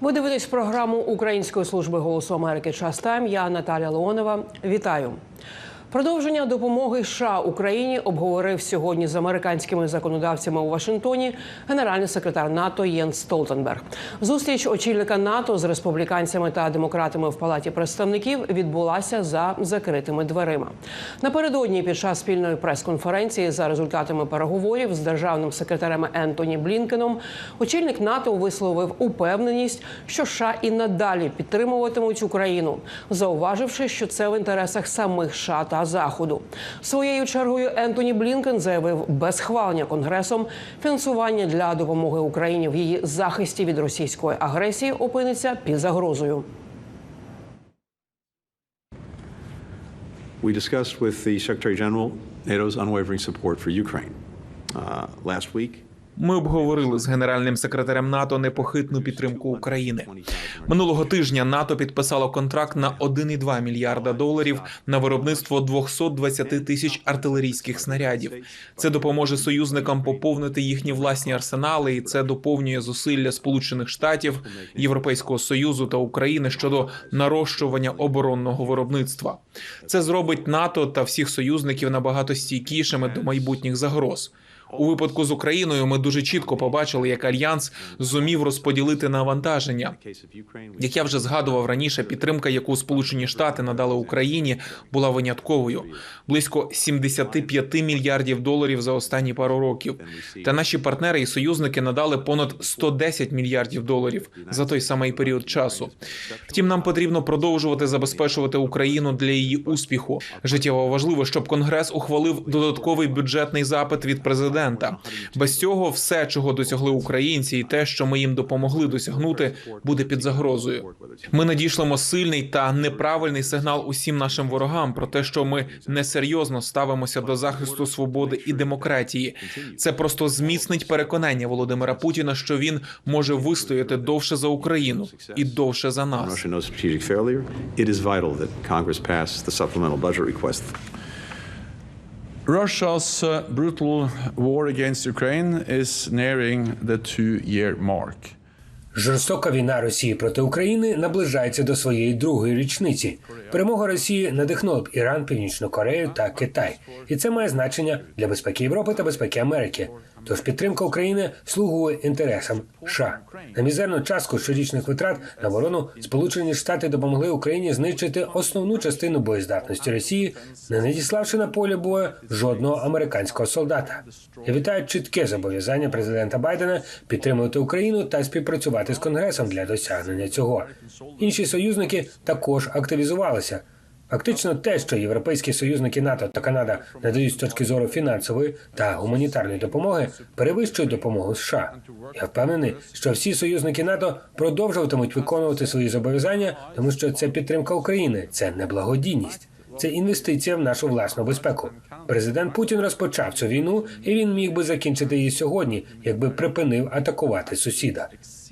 Ви дивитесь програму Української служби голосу Америки Час Тайм. Я Наталя Леонова. Вітаю. Продовження допомоги США Україні обговорив сьогодні з американськими законодавцями у Вашингтоні генеральний секретар НАТО Єнс Столтенберг. Зустріч очільника НАТО з республіканцями та демократами в палаті представників відбулася за закритими дверима. Напередодні під час спільної прес-конференції за результатами переговорів з державним секретарем Ентоні Блінкеном очільник НАТО висловив упевненість, що США і надалі підтримуватимуть Україну, зауваживши, що це в інтересах самих США та Заходу. Своєю чергою Ентоні Блінкен заявив без схвалення конгресом фінансування для допомоги Україні в її захисті від російської агресії опиниться під загрозою. We discussed with the Secretary General NATO's unwavering support for Ukraine. Uh, last week, Ми обговорили з генеральним секретарем НАТО непохитну підтримку України. Минулого тижня НАТО підписало контракт на 1,2 мільярда доларів на виробництво 220 тисяч артилерійських снарядів. Це допоможе союзникам поповнити їхні власні арсенали, і це доповнює зусилля Сполучених Штатів, Європейського союзу та України щодо нарощування оборонного виробництва. Це зробить НАТО та всіх союзників набагато стійкішими до майбутніх загроз. У випадку з Україною ми дуже чітко побачили, як альянс зумів розподілити навантаження. Як я вже згадував раніше, підтримка, яку Сполучені Штати надали Україні, була винятковою близько 75 мільярдів доларів за останні пару років. Та наші партнери і союзники надали понад 110 мільярдів доларів за той самий період часу. Втім, нам потрібно продовжувати забезпечувати Україну для її успіху. Життєво важливо, щоб Конгрес ухвалив додатковий бюджетний запит від президента. Без цього все, чого досягли українці, і те, що ми їм допомогли досягнути, буде під загрозою. Ми надішлемо сильний та неправильний сигнал усім нашим ворогам про те, що ми несерйозно ставимося до захисту свободи і демократії. Це просто зміцнить переконання Володимира Путіна, що він може вистояти довше за Україну і довше за нас. It is vital that Congress pass the supplemental budget request. Russia's uh, brutal war against Ukraine is nearing the two year mark. Жорстока війна Росії проти України наближається до своєї другої річниці. Перемога Росії надихнула б Іран, Північну Корею та Китай, і це має значення для безпеки Європи та безпеки Америки. Тож підтримка України слугує інтересам США. На мізерну частку щорічних витрат на оборону Сполучені Штати допомогли Україні знищити основну частину боєздатності Росії, не надіславши на поле бою жодного американського солдата. Я вітаю чітке зобов'язання президента Байдена підтримувати Україну та співпрацювати з Конгресом для досягнення цього. Інші союзники також активізувалися. Фактично, те, що європейські союзники НАТО та Канада надають з точки зору фінансової та гуманітарної допомоги, перевищує допомогу США. Я впевнений, що всі союзники НАТО продовжуватимуть виконувати свої зобов'язання, тому що це підтримка України, це не благодійність. Це інвестиція в нашу власну безпеку. Президент Путін розпочав цю війну, і він міг би закінчити її сьогодні, якби припинив атакувати сусіда.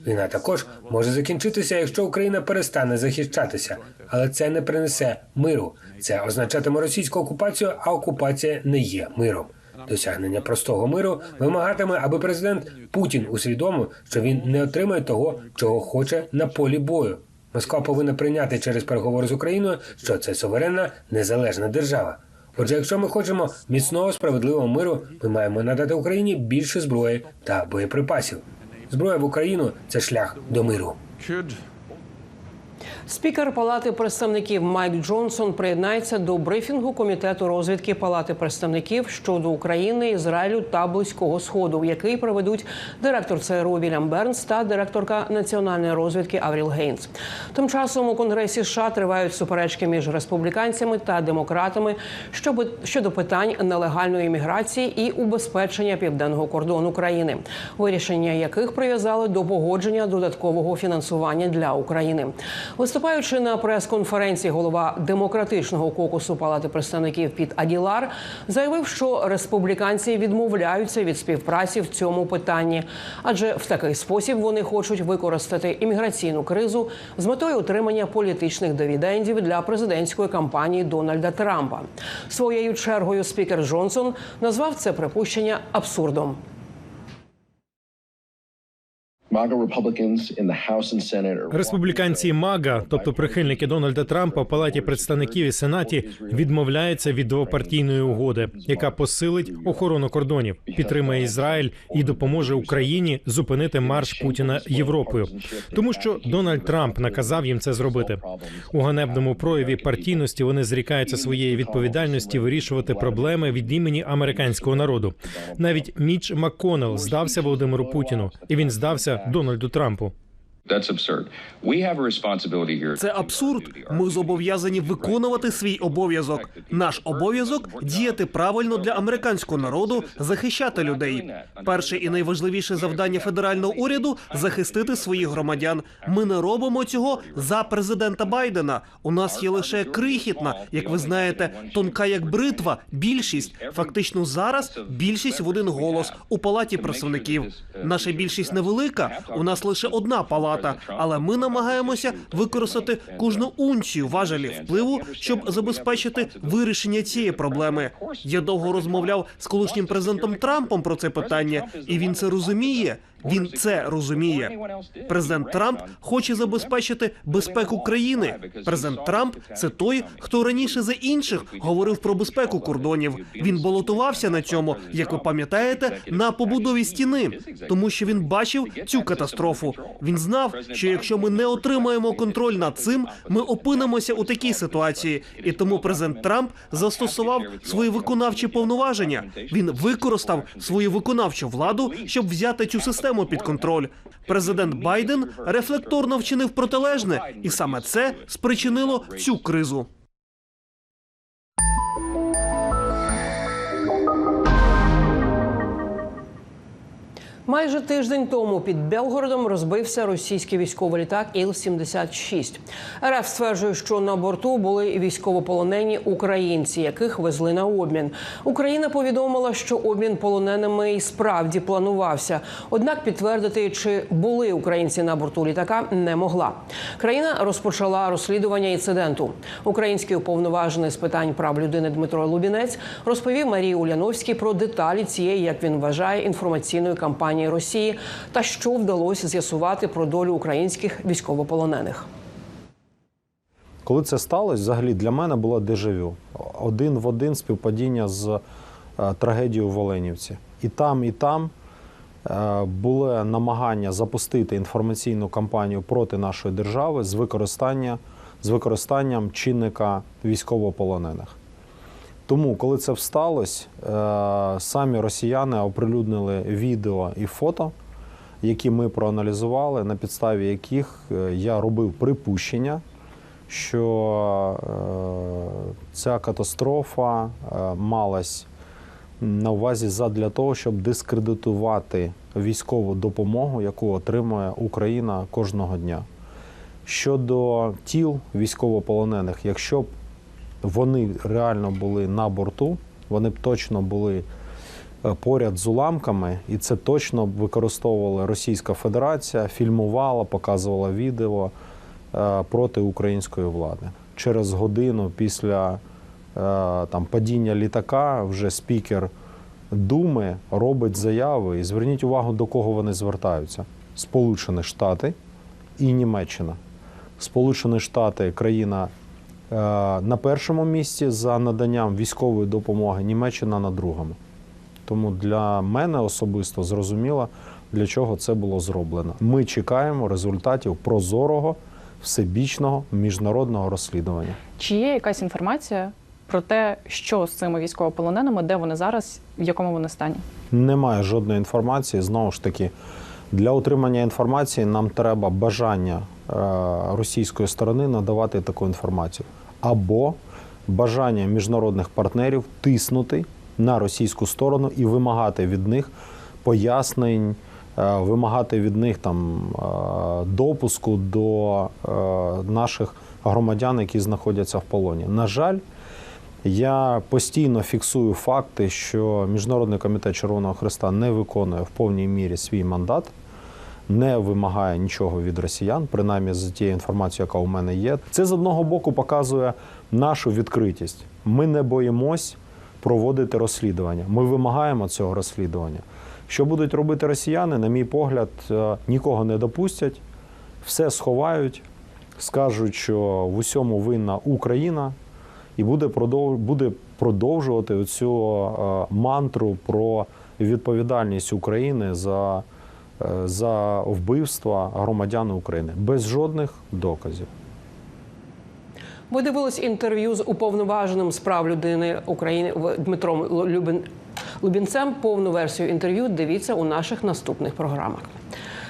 Війна також може закінчитися, якщо Україна перестане захищатися, але це не принесе миру. Це означатиме російську окупацію, а окупація не є миром. Досягнення простого миру вимагатиме, аби президент Путін усвідомив, що він не отримає того, чого хоче на полі бою. Москва повинна прийняти через переговори з Україною, що це суверенна незалежна держава. Отже, якщо ми хочемо міцного справедливого миру, ми маємо надати Україні більше зброї та боєприпасів. Зброя в Україну це шлях до миру. Спікер Палати представників Майк Джонсон приєднається до брифінгу комітету розвідки Палати представників щодо України, Ізраїлю та Близького Сходу, який проведуть директор ЦРУ Вільям Бернс та директорка національної розвідки Авріл Гейнс. Тим часом у Конгресі США тривають суперечки між республіканцями та демократами щодо питань нелегальної міграції і убезпечення південного кордону країни, вирішення яких прив'язали до погодження додаткового фінансування для України. Виступаючи на прес-конференції, голова демократичного кокусу Палати представників Піт Аділар заявив, що республіканці відмовляються від співпраці в цьому питанні, адже в такий спосіб вони хочуть використати імміграційну кризу з метою отримання політичних дивідендів для президентської кампанії Дональда Трампа. Своєю чергою спікер Джонсон назвав це припущення абсурдом. Республіканці МАГА, тобто прихильники Дональда Трампа, в палаті представників і сенаті відмовляються від двопартійної угоди, яка посилить охорону кордонів, підтримає Ізраїль і допоможе Україні зупинити марш Путіна Європою, тому що Дональд Трамп наказав їм це зробити. У ганебному прояві партійності вони зрікаються своєї відповідальності вирішувати проблеми від імені американського народу. Навіть Міч МакКоннелл здався Володимиру Путіну, і він здався Дональду Трампу. Це абсурд. Ми зобов'язані виконувати свій обов'язок. Наш обов'язок діяти правильно для американського народу, захищати людей. Перше і найважливіше завдання федерального уряду захистити своїх громадян. Ми не робимо цього за президента Байдена. У нас є лише крихітна, як ви знаєте, тонка як бритва. Більшість фактично зараз більшість в один голос у палаті представників. Наша більшість невелика. У нас лише одна палата, але ми намагаємося використати кожну унцію важелі впливу, щоб забезпечити вирішення цієї проблеми. Я довго розмовляв з колишнім президентом Трампом про це питання, і він це розуміє. Він це розуміє. Президент Трамп хоче забезпечити безпеку країни. Президент Трамп це той, хто раніше за інших говорив про безпеку кордонів. Він балотувався на цьому, як ви пам'ятаєте, на побудові стіни, тому що він бачив цю катастрофу. Він знав, що якщо ми не отримаємо контроль над цим, ми опинимося у такій ситуації. І тому президент Трамп застосував свої виконавчі повноваження. Він використав свою виконавчу владу, щоб взяти цю систему під контроль. Президент Байден рефлекторно вчинив протилежне, і саме це спричинило цю кризу. Майже тиждень тому під Белгородом розбився російський військовий літак Іл-76. РФ стверджує, що на борту були військовополонені українці, яких везли на обмін. Україна повідомила, що обмін полоненими і справді планувався. Однак підтвердити, чи були українці на борту літака, не могла. Країна розпочала розслідування інциденту. Український уповноважений з питань прав людини Дмитро Лубінець розповів Марії Уляновській про деталі цієї, як він вважає, інформаційної кампанії Росії та що вдалося з'ясувати про долю українських військовополонених. Коли це сталося, взагалі для мене було дежавю. Один в один співпадіння з е, трагедією в Оленівці. І там, і там е, було намагання запустити інформаційну кампанію проти нашої держави з використання, з використанням чинника військовополонених. Тому, коли це всталося, е, самі росіяни оприлюднили відео і фото, які ми проаналізували, на підставі яких е, я робив припущення, що е, ця катастрофа малась на увазі задля того, щоб дискредитувати військову допомогу, яку отримує Україна кожного дня. Щодо тіл військовополонених, якщо б вони реально були на борту, вони б точно були е, поряд з уламками, і це точно використовувала Російська Федерація, фільмувала, показувала відео е, проти української влади. Через годину після е, там, падіння літака вже спікер Думи робить заяви. І зверніть увагу, до кого вони звертаються: Сполучені Штати і Німеччина. Сполучені Штати країна на першому місці за наданням військової допомоги, Німеччина на другому. Тому для мене особисто зрозуміло, для чого це було зроблено. Ми чекаємо результатів прозорого, всебічного міжнародного розслідування. Чи є якась інформація про те, що з цими військовополоненими, де вони зараз, в якому вони стані? Немає жодної інформації. Знову ж таки, для отримання інформації нам треба бажання е, російської сторони надавати таку інформацію, або бажання міжнародних партнерів тиснути на російську сторону і вимагати від них пояснень, е, вимагати від них там е, допуску до е, наших громадян, які знаходяться в полоні. На жаль. Я постійно фіксую факти, що Міжнародний комітет Червоного Христа не виконує в повній мірі свій мандат, не вимагає нічого від росіян, принаймні з тією інформацією, яка у мене є. Це з одного боку показує нашу відкритість. Ми не боїмось проводити розслідування. Ми вимагаємо цього розслідування. Що будуть робити росіяни, на мій погляд, е, нікого не допустять, все сховають, скажуть, що в усьому винна Україна, і буде буде продовжувати оцю е, мантру про відповідальність України за, за вбивства громадян України без жодних доказів. Ви дивились інтерв'ю з уповноваженим з прав людини України Дмитром Лубінцем. Повну версію інтерв'ю дивіться у наших наступних програмах.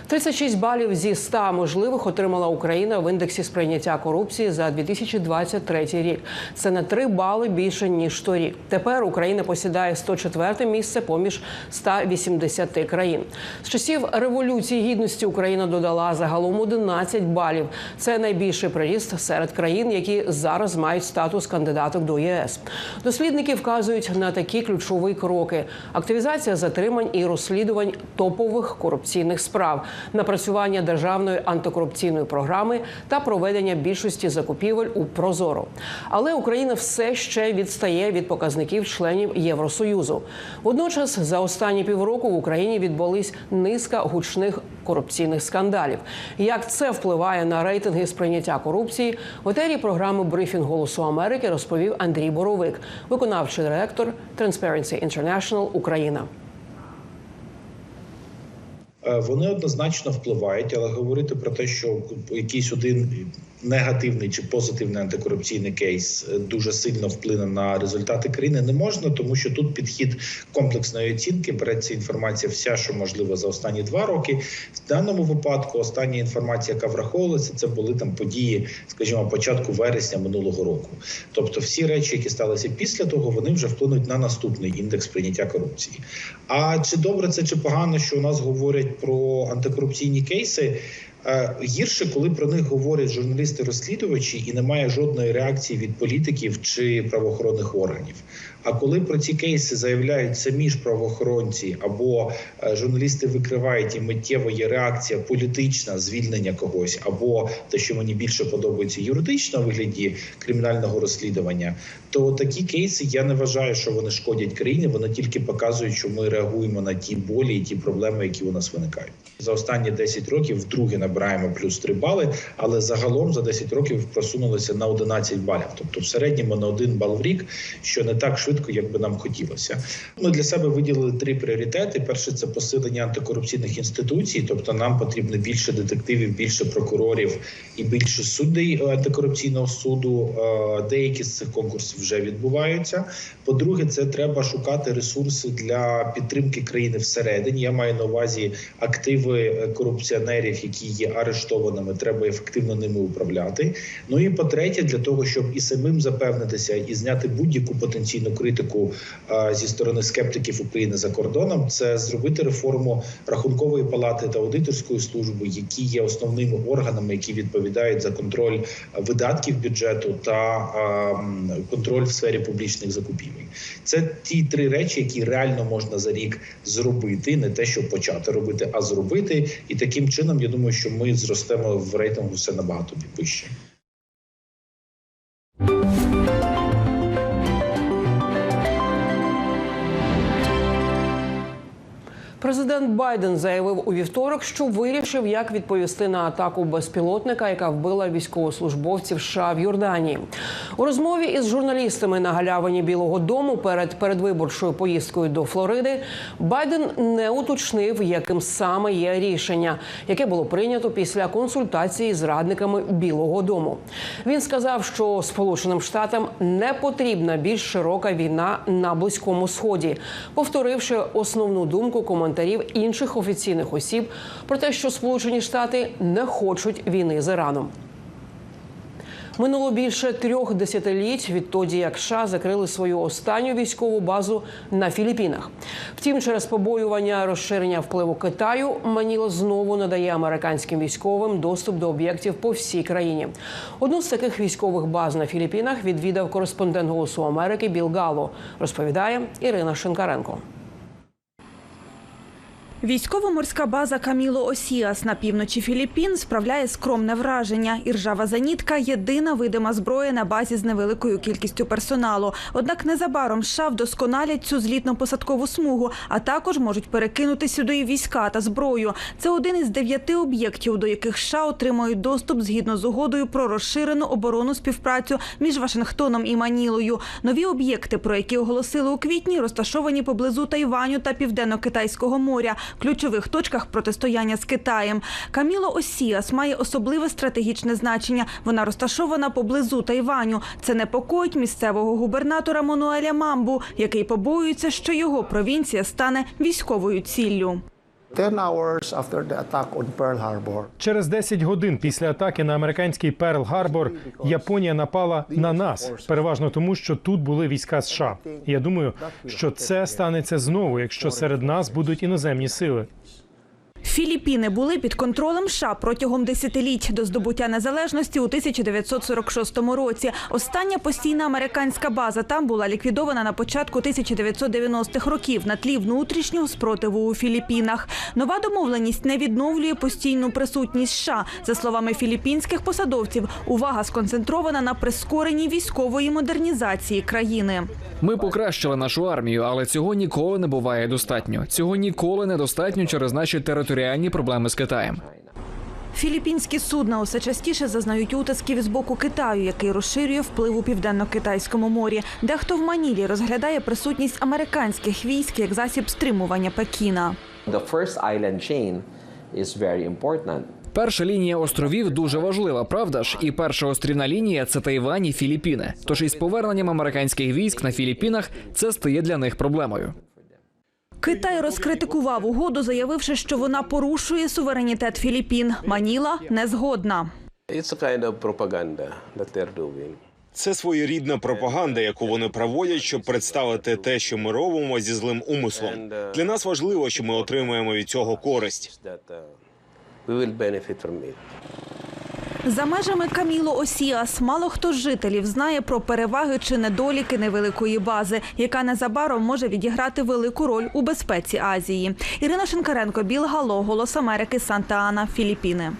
36 балів зі 100 можливих отримала Україна в індексі сприйняття корупції за 2023 рік. Це на 3 бали більше ніж торік. Тепер Україна посідає 104 місце поміж 180 країн. З часів революції гідності Україна додала загалом 11 балів. Це найбільший приріст серед країн, які зараз мають статус кандидаток до ЄС. Дослідники вказують на такі ключові кроки: активізація затримань і розслідувань топових корупційних справ, напрацювання державної антикорупційної програми та проведення більшості закупівель у Прозоро. Але Україна все ще відстає від показників членів Євросоюзу. Водночас, за останні півроку в Україні відбулись низка гучних корупційних скандалів. Як це впливає на рейтинги сприйняття корупції? В етері програми Брифінг Голосу Америки розповів Андрій Боровик, виконавчий директор Transparency International Україна. Е, Вони однозначно впливають, але говорити про те, що якийсь один негативний чи позитивний антикорупційний кейс е, дуже сильно вплине на результати країни, не можна, тому що тут підхід комплексної оцінки береться інформація, вся, що можливо за останні два роки. В даному випадку остання інформація, яка враховувалася, це були там події, скажімо, початку вересня минулого року. Тобто, всі речі, які сталися після того, вони вже вплинуть на наступний індекс прийняття корупції. А чи добре це чи погано, що у нас говорять про антикорупційні кейси? Е, Гірше, коли про них говорять журналісти-розслідувачі, і немає жодної реакції від політиків чи правоохоронних органів. А коли про ці кейси заявляють самі ж правоохоронці або е, журналісти викривають і миттєво є реакція політична, звільнення когось, або те, що мені більше подобається, юридично вигляді кримінального розслідування, то такі кейси я не вважаю, що вони шкодять країні. Вони тільки показують, що ми реагуємо на ті болі і ті проблеми, які у нас виникають. За останні 10 років вдруге набираємо плюс 3 бали, але загалом за 10 років просунулися на 11 балів. Тобто в середньому на 1 бал в рік, що не так швидко, як би нам хотілося. Ми для себе виділили три пріоритети: перше це посилення антикорупційних інституцій, тобто нам потрібно більше детективів, більше прокурорів і більше суддей антикорупційного суду. Е, Деякі з цих конкурсів вже відбуваються. По-друге, це треба шукати ресурси для підтримки країни всередині. Я маю на увазі активи е, корупціонерів, які є арештованими. Треба ефективно ними управляти. Ну і по-третє, для того, щоб і самим запевнитися і зняти будь-яку потенційну критику е, зі сторони скептиків України за кордоном, це зробити реформу рахункової палати та аудиторської служби, які є основними органами, які відповідають за контроль видатків бюджету та контроль в сфері публічних закупівель. Це ті три речі, які реально можна за рік зробити, не те, що почати робити, а зробити. І таким чином я думаю, що ми зростемо в рейтингу все набагато вище. Президент Байден заявив у вівторок, що вирішив, як відповісти на атаку безпілотника, яка вбила військовослужбовців США в Йорданії. У розмові із журналістами на галявині Білого Дому перед передвиборчою поїздкою до Флориди Байден не уточнив, яким саме є рішення, яке було прийнято після консультації з радниками Білого Дому. Він сказав, що Сполученим Штатам не потрібна більш широка війна на близькому сході, повторивши основну думку коментарів інших офіційних осіб про те, що Сполучені Штати не хочуть війни з Іраном. Минуло більше трьох десятиліть відтоді, як США закрили свою останню військову базу на Філіппінах. Втім, через побоювання розширення впливу Китаю Маніло знову надає американським військовим доступ до об'єктів по всій країні. Одну з таких військових баз на Філіппінах відвідав кореспондент Голосу Америки Біл Гало. Розповідає Ірина Шинкаренко. Військово-морська база Каміло Осіас на півночі Філіппін справляє скромне враження. Іржава зенітка єдина видима зброя на базі з невеликою кількістю персоналу. Однак незабаром США вдосконалять цю злітно-посадкову смугу, а також можуть перекинути сюди війська та зброю. Це один із дев'яти об'єктів, до яких США отримають доступ згідно з угодою про розширену оборонну співпрацю між Вашингтоном і Манілою. Нові об'єкти, про які оголосили у квітні, розташовані поблизу Тайваню та Південно-Китайського моря, ключових точках протистояння з Китаєм. Каміло Осіас має особливе стратегічне значення. Вона розташована поблизу Тайваню. Це непокоїть місцевого губернатора Мануеля Мамбу, який побоюється, що його провінція стане військовою ціллю. Через 10 годин після атаки на американський Перл Гарбор Японія напала на нас, переважно тому, що тут були війська США. Я думаю, що це станеться знову, якщо серед нас будуть іноземні сили. Філіппіни були під контролем США протягом десятиліть до здобуття незалежності у 1946 році. Остання постійна американська база там була ліквідована на початку 1990-х років на тлі внутрішнього спротиву у Філіппінах. Нова домовленість не відновлює постійну присутність США. За словами філіппінських посадовців, увага сконцентрована на прискоренні військової модернізації країни. Ми покращили нашу армію, але цього ніколи не буває достатньо. Цього ніколи недостатньо через наші територіальні проблеми з Китаєм. Філіппінські судна усе частіше зазнають утисків з боку Китаю, який розширює вплив у південно-китайському морі. Дехто в Манілі розглядає присутність американських військ як засіб стримування Пекіна. Перша лінія островів дуже важлива, правда ж? І перша острівна лінія це Тайвань і Філіппіни. Тож із поверненням американських військ на Філіппінах це стає для них проблемою. Китай розкритикував угоду, заявивши, що вона порушує суверенітет Філіппін. Маніла не згодна. Це своєрідна пропаганда, яку вони проводять, щоб представити те, що ми робимо зі злим умислом. Для нас важливо, що ми отримуємо від цього користь. За межами Каміло Осіас мало хто з жителів знає про переваги чи недоліки невеликої бази, яка незабаром може відіграти велику роль у безпеці Азії. Ірина Шинкаренко, Біл Гало, Голос Америки, Санта-Ана, Філіппіни.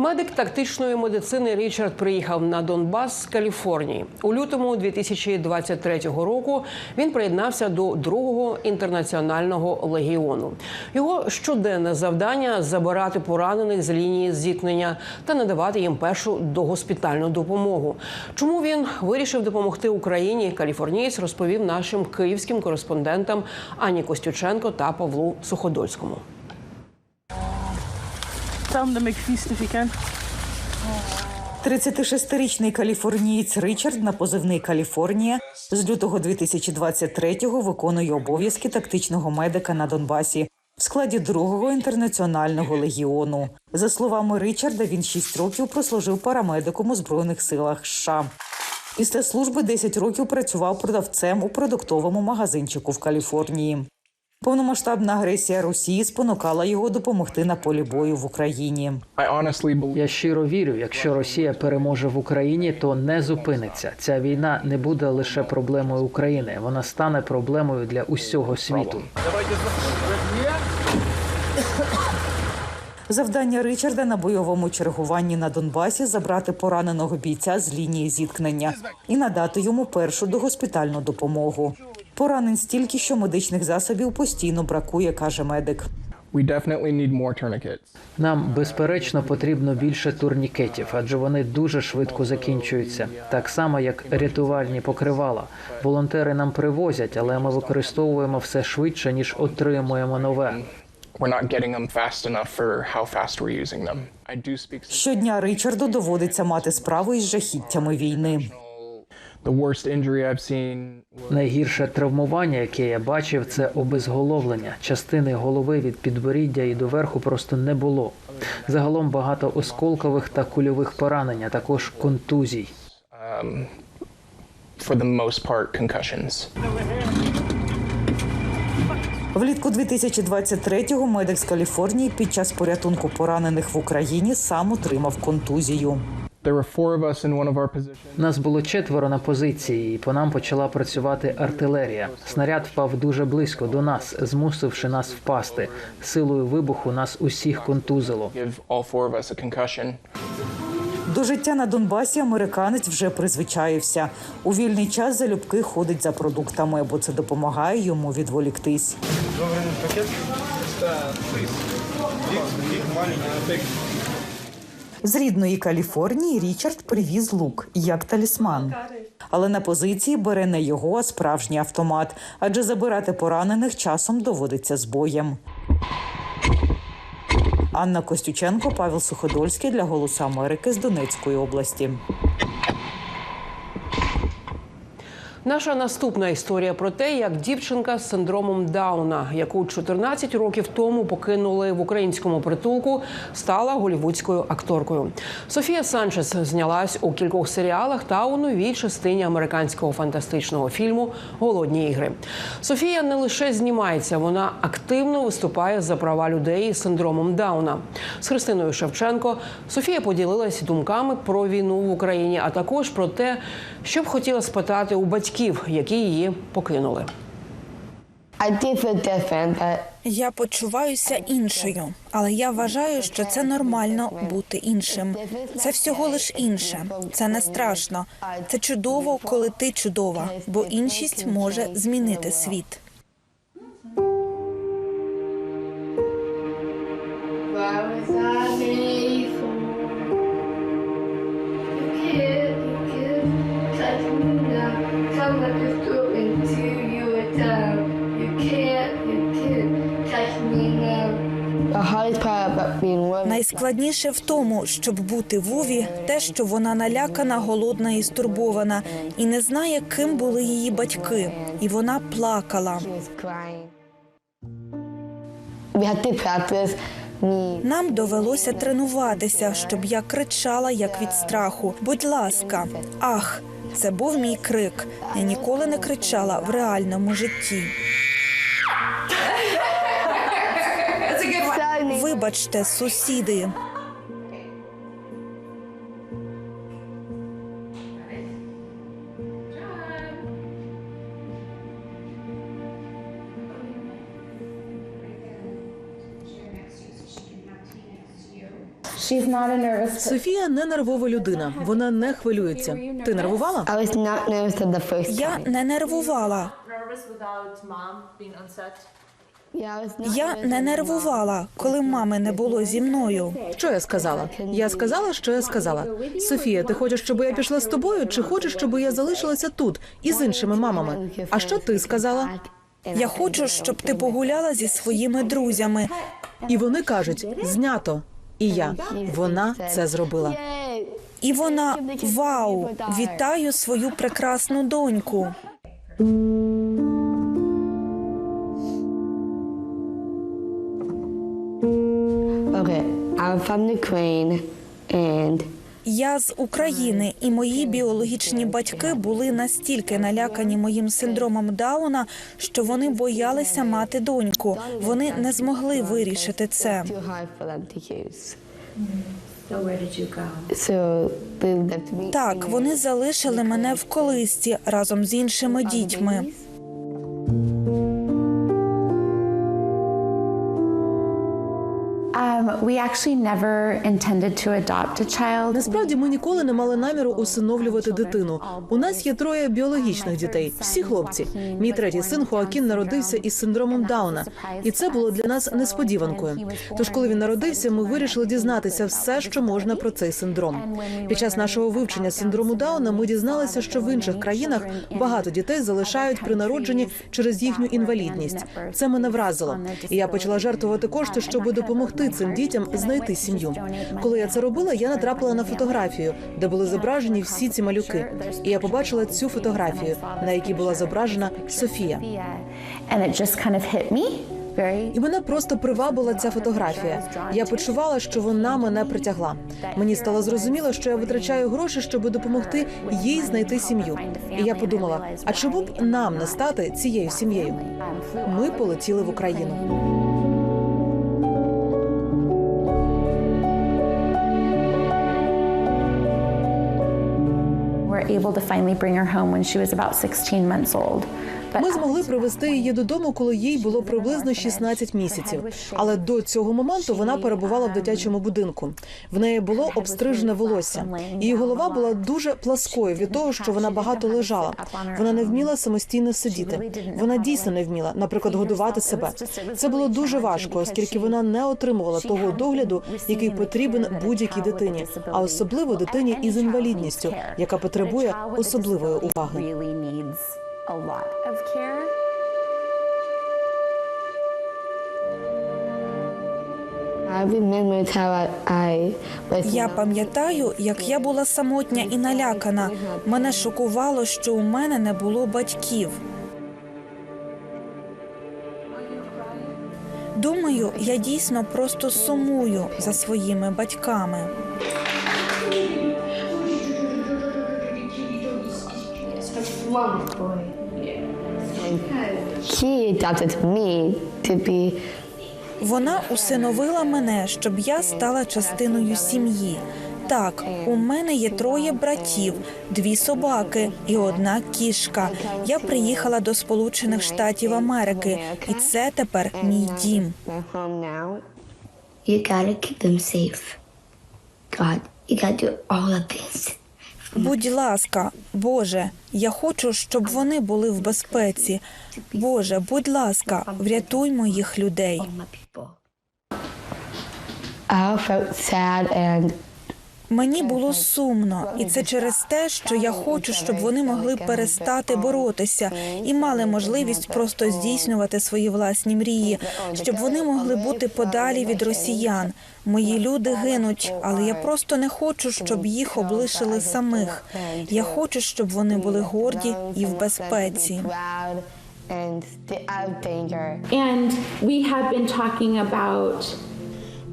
Медик тактичної медицини Річард приїхав на Донбас з Каліфорнії. У лютому 2023 року він приєднався до другого інтернаціонального легіону. Його щоденне завдання забирати поранених з лінії зіткнення та надавати їм першу догоспітальну допомогу. Чому він вирішив допомогти Україні? Каліфорнієць розповів нашим київським кореспондентам Ані Костюченко та Павлу Суходольському. Tell them to make feast if you can. 36-річний каліфорнієць Ричард на позивний Каліфорнія з лютого 2023-го виконує обов'язки тактичного медика на Донбасі в складі другого інтернаціонального легіону. За словами Ричарда, він 6 років прослужив парамедиком у збройних силах США. Після служби 10 років працював продавцем у продуктовому магазинчику в Каліфорнії. Повномасштабна агресія Росії спонукала його допомогти на полі бою в Україні. Я щиро вірю, якщо Росія переможе в Україні, то не зупиниться. Ця війна не буде лише проблемою України, вона стане проблемою для усього світу. Завдання Ричарда на бойовому чергуванні на Донбасі забрати пораненого бійця з лінії зіткнення і надати йому першу догоспітальну допомогу. Поранень стільки, що медичних засобів постійно бракує, каже медик. Нам безперечно потрібно більше турнікетів, адже вони дуже швидко закінчуються. Так само, як рятувальні покривала. Волонтери нам привозять, але ми використовуємо все швидше ніж отримуємо нове. Щодня Ричарду доводиться мати справу із жахіттями війни. Найгірше травмування, яке я бачив, це обезголовлення. Частини голови від підборіддя і доверху просто не було. Загалом багато осколкових та кульових поранень, а також контузій. Влітку 2023-го медик з Каліфорнії під час порятунку поранених в Україні сам отримав контузію. Нас було четверо на позиції, і по нам почала працювати артилерія. Снаряд впав дуже близько до нас, змусивши нас впасти. Силою вибуху нас усіх контузило. До життя на Донбасі американець вже призвичаївся. У вільний час залюбки ходить за продуктами, бо це допомагає йому відволіктись. З рідної Каліфорнії Річард привіз лук як талісман. Але на позиції бере не його, а справжній автомат, адже забирати поранених часом доводиться з боєм. Анна Костюченко, Павел Суходольський для Голосу Америки з Донецької області. Наша наступна історія про те, як дівчинка з синдромом Дауна, яку 14 років тому покинули в українському притулку, стала голівудською акторкою. Софія Санчес знялась у кількох серіалах та у новій частині американського фантастичного фільму Голодні ігри. Софія не лише знімається, вона активно виступає за права людей з синдромом Дауна. З Христиною Шевченко Софія поділилась думками про війну в Україні, а також про те, що б хотіла спитати у батьків, які її покинули. Я почуваюся іншою, але я вважаю, що це нормально бути іншим. Це всього лиш інше. Це не страшно. Це чудово, коли ти чудова, бо іншість може змінити світ. Найскладніше в тому, щоб бути Вові, те, що вона налякана, голодна і стурбована, і не знає, ким були її батьки, і вона плакала. Нам довелося тренуватися, щоб я кричала як від страху. Будь ласка, ах, це був мій крик. Я ніколи не кричала в реальному житті. Вибачте, сусіди. Софія не нервова людина. Вона не хвилюється. Ти нервувала? Я не нервувала. Я не нервувала, коли мами не було зі мною. Що я сказала? Я сказала, що я сказала. Софія, ти хочеш, щоб я пішла з тобою, чи хочеш, щоб я залишилася тут із іншими мамами? А що ти сказала? Я хочу, щоб ти погуляла зі своїми друзями. І вони кажуть: знято. І я вона це зробила. І вона вау! Вітаю свою прекрасну доньку. Я з України, і мої біологічні батьки були настільки налякані моїм синдромом Дауна, що вони боялися мати доньку. Вони не змогли вирішити це. Так, вони залишили мене в колисці разом з іншими дітьми. Насправді ми ніколи не мали наміру усиновлювати дитину. У нас є троє біологічних дітей, всі хлопці. Мій третій син Хоакін народився із синдромом Дауна, і це було для нас несподіванкою. Тож, коли він народився, ми вирішили дізнатися все, що можна про цей синдром. Під час нашого вивчення синдрому Дауна ми дізналися, що в інших країнах багато дітей залишають при народженні через їхню інвалідність. Це мене вразило. І я почала жертвувати кошти, щоб допомогти цим дітям знайти сім'ю. Коли я це робила, я натрапила на фотографію, де були зображені всі ці малюки. І я побачила цю фотографію, на якій була зображена Софія. І мене просто привабила ця фотографія. Я почувала, що вона мене притягла. Мені стало зрозуміло, що я витрачаю гроші, щоб допомогти їй знайти сім'ю. І я подумала: а чому б нам не стати цією сім'єю? Ми полетіли в Україну. Able to finally bring her home when she was about 16 months old. Ми змогли привезти її додому, коли їй було приблизно 16 місяців. Але до цього моменту вона перебувала в дитячому будинку. В неї було обстрижене волосся. Її голова була дуже пласкою від того, що вона багато лежала. Вона не вміла самостійно сидіти. Вона дійсно не вміла, наприклад, годувати себе. Це було дуже важко, оскільки вона не отримувала того догляду, який потрібен будь-якій дитині, а особливо дитині із інвалідністю, яка потребує особливої уваги. A lot of care. Я пам'ятаю, як я була самотня і налякана. Мене шокувало, що у мене не було батьків. Думаю, я дійсно просто сумую за своїми батьками. He adopted me to be Вона усиновила мене, щоб я стала частиною сім'ї. Так, у мене є троє братів, дві собаки і одна кішка. Я приїхала до Сполучених Штатів Америки, і це тепер мій дім. You gotta keep them safe. God, you gotta do all of this. Будь ласка, Боже, я хочу, щоб вони були в безпеці. Боже, будь ласка, врятуй моїх людей. I felt sad and Мені було сумно, і це через те, що я хочу, щоб вони могли перестати боротися і мали можливість просто здійснювати свої власні мрії, щоб вони могли бути подалі від росіян. Мої люди гинуть, але я просто не хочу, щоб їх облишили самих. Я хочу, щоб вони були горді і в безпеці. And we have been talking about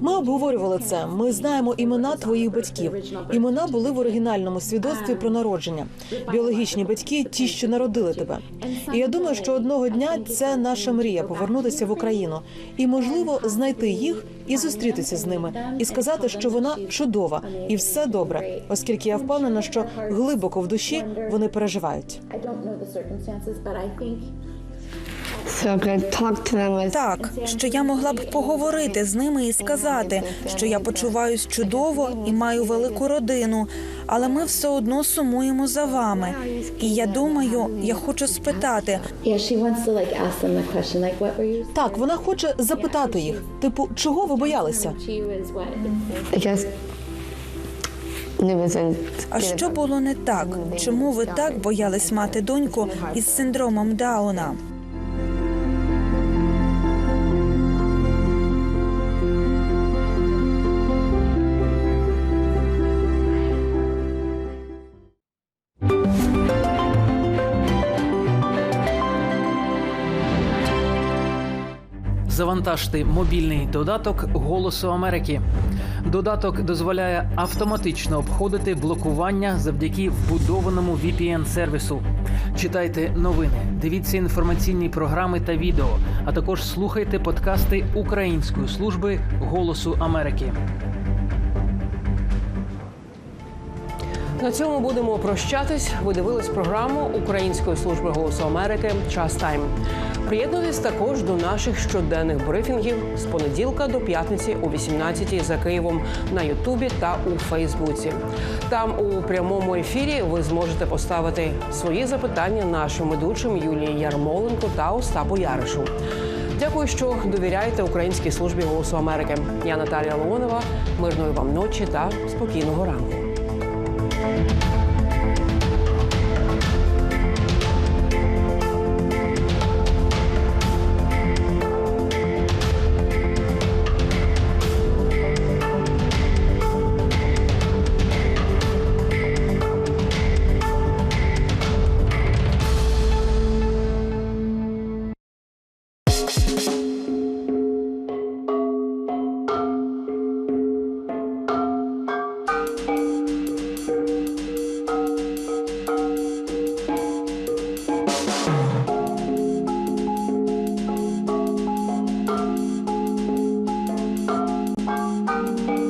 Ми обговорювали це. Ми знаємо імена твоїх батьків. Імена були в оригінальному свідоцтві про народження. Біологічні батьки, ті, що народили тебе. І я думаю, що одного дня це наша мрія повернутися в Україну і, можливо, знайти їх і зустрітися з ними, і сказати, що вона чудова і все добре, оскільки я впевнена, що глибоко в душі вони переживають. Так, що я могла б поговорити з ними і сказати, що я почуваюсь чудово і маю велику родину, але ми все одно сумуємо за вами. І я думаю, я хочу спитати. Так, вона хоче запитати їх, типу, чого ви боялися? А що було не так? Чому ви так боялись мати доньку із синдромом Дауна? Завантажте мобільний додаток Голосу Америки. Додаток дозволяє автоматично обходити блокування завдяки вбудованому VPN-сервісу. Читайте новини, дивіться інформаційні програми та відео, а також слухайте подкасти Української служби Голосу Америки. На цьому будемо прощатись. Ви дивились програму Української служби голосу Америки Час Тайм. Приєднуйтесь також до наших щоденних брифінгів з понеділка до п'ятниці о 18 за Києвом на Ютубі та у Фейсбуці. Там у прямому ефірі ви зможете поставити свої запитання нашим ведучим Юлії Ярмоленко та Остапу Яришу. Дякую, що довіряєте Українській службі голосу Америки. Я Наталія Леонова. Мирної вам ночі та спокійного ранку.